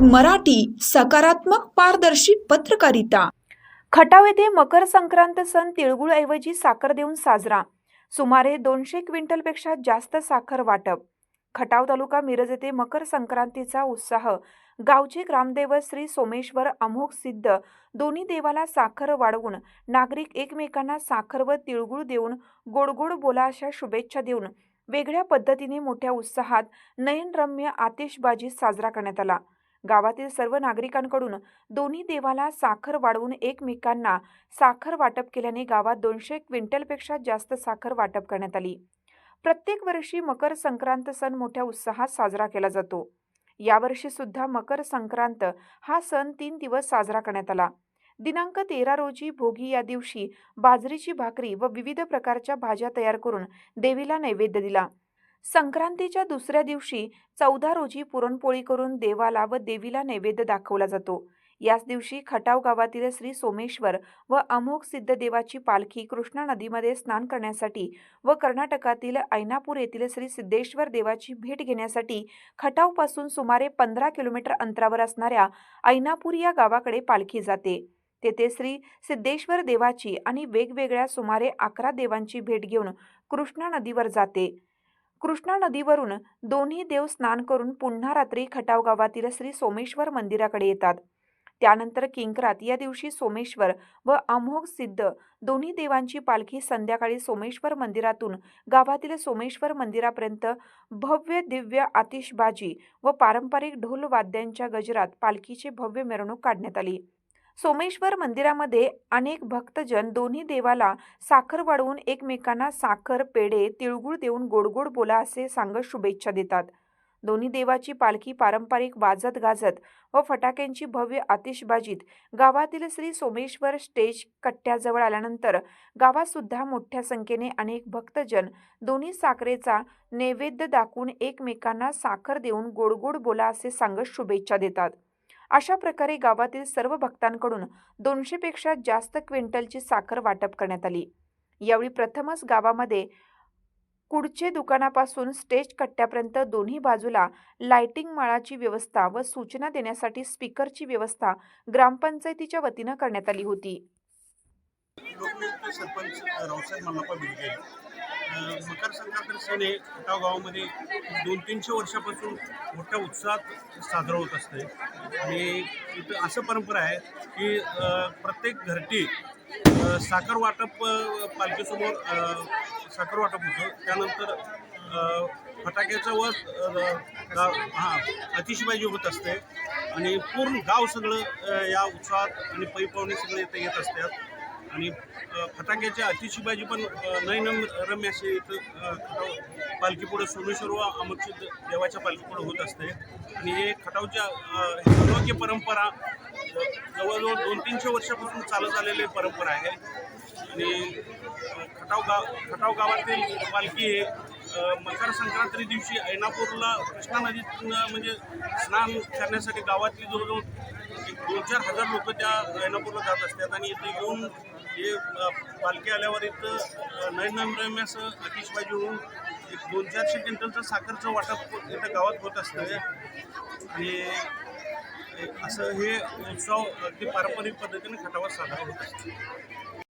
News Marathi सकारात्मक पारदर्शी पत्रकारिता. खटाव येथे मकर संक्रांत सण तिळगुळऐवजी साखर देऊन साजरा. सुमारे दोनशे क्विंटलपेक्षा जास्त साखर वाटप. खटाव तालुका मिरज येथे मकर संक्रांतीचा उत्साह. गावचे ग्रामदैवत श्री सोमेश्वर अमोघ सिद्ध दोन्ही देवाला साखर वाढवून नागरिक एकमेकांना साखर व तिळगुळ देऊन गोडगोड बोला अशा शुभेच्छा देऊन वेगळ्या पद्धतीने मोठ्या उत्साहात नयनरम्य आतिषबाजी साजरा करण्यात आला. गावातील सर्व नागरिकांकडून दोन्ही देवाला साखर वाढवून एकमेकांना साखर वाटप केल्याने गावात दोनशे क्विंटलपेक्षा जास्त साखर वाटप करण्यात आली. प्रत्येक वर्षी मकर संक्रांत सण मोठ्या उत्साहात साजरा केला जातो. यावर्षी सुद्धा मकर संक्रांत हा सण तीन दिवस साजरा करण्यात आला. दिनांक तेरा रोजी भोगी या दिवशी बाजरीची भाकरी व विविध प्रकारच्या भाज्या तयार करून देवीला नैवेद्य दिला. संक्रांतीच्या दुसऱ्या दिवशी चौदा रोजी पुरणपोळी करून देवाला व देवीला नैवेद्य दाखवला जातो. याच दिवशी खटाव गावातील श्री सोमेश्वर व अमोघ सिद्ध देवाची पालखी कृष्णा नदीमध्ये स्नान करण्यासाठी व कर्नाटकातील ऐनापूर येथील श्री सिद्धेश्वर देवाची भेट घेण्यासाठी खटावपासून सुमारे पंधरा किलोमीटर अंतरावर असणाऱ्या ऐनापूर या गावाकडे पालखी जाते. तेथे श्री सिद्धेश्वर देवाची आणि वेगवेगळ्या सुमारे अकरा देवांची भेट घेऊन कृष्णा नदीवर जाते. कृष्णा नदीवरून दोन्ही देव स्नान करून पुन्हा रात्री खटाव गावातील श्री सोमेश्वर मंदिराकडे येतात. त्यानंतर किंकरात या दिवशी सोमेश्वर व अमोघ सिद्ध दोन्ही देवांची पालखी संध्याकाळी सोमेश्वर मंदिरातून गावातील सोमेश्वर मंदिरापर्यंत भव्य दिव्य आतिषबाजी व पारंपरिक ढोल वाद्यांच्या गजरात पालखीची भव्य मिरवणूक काढण्यात आली. सोमेश्वर मंदिरामध्ये अनेक भक्तजन दोन्ही देवाला साखर वाढवून एकमेकांना साखर पेढे तिळगुळ देऊन गोडगोड बोला असे सांगत शुभेच्छा देतात. दोन्ही देवाची पालखी पारंपरिक वाजत गाजत व फटाक्यांची भव्य आतिषबाजीत गावातील श्री सोमेश्वर स्टेज कट्ट्याजवळ आल्यानंतर गावातसुद्धा मोठ्या संख्येने अनेक भक्तजन दोन्ही साखरेचा नैवेद्य दाखवून एकमेकांना साखर देऊन गोडगोड बोला असे सांगत शुभेच्छा देतात. अशा प्रकारे गावातील सर्व भक्तांकडून दोनशेपेक्षा जास्त क्विंटलची साखर वाटप करण्यात आली. यावेळी प्रथमच गावामध्ये कुडचे दुकानापासून स्टेज कट्ट्यापर्यंत दोन्ही बाजूला लाइटिंग माळाची व्यवस्था व सूचना देण्यासाठी स्पीकरची व्यवस्था ग्रामपंचायतीच्या वतीनं करण्यात आली होती. मकर संक्रांती सण हे खटाव गावामध्ये दोन तीनशे वर्षापासून मोठ्या उत्साहात साजरा होत असते आणि इथं असं परंपरा आहे की प्रत्येक घरटी साखर वाटप पालखीसमोर साखर वाटप होतं. त्यानंतर फटाक्याचा फटाक्याचं व अ, गा- हां अतिशबाजी होत असते. आणि पूर्ण गाव सगळं या उत्साहात आणि पै सगळे इथं येत असतात. आणि फटाक्याच्या अतिशिबाजी पण अ, रम्य असे इथं खटाव पालखीपुढं सोमेश्वर व अमरसिद्ध देवाच्या पालखीपुढं होत असते. आणि हे खटावच्या अनोख्य परंपरा जवळजवळ दोन तीनशे वर्षापासून चालत आलेली परंपरा आहे. आणि खटाव गाव खटाव गावातील पालखी हे मकर संक्रांती दिवशी ऐनापूरला कृष्णा नदीतून म्हणजे स्नान करण्यासाठी गावातली जवळजवळ दोन चार हजार लोक त्या ऐनापूरला जात असतात. आणि इथे येऊन हे पालखी आल्यावर इथं नयनरम्य असं आतिषबाजी होऊन एक दोन चारशे क्विंटलचं साखरचं वाटप इथं गावात होत असतं. आणि असं हे उत्सव अगदी पारंपरिक पद्धतीने खटावात साजरा होत असतो.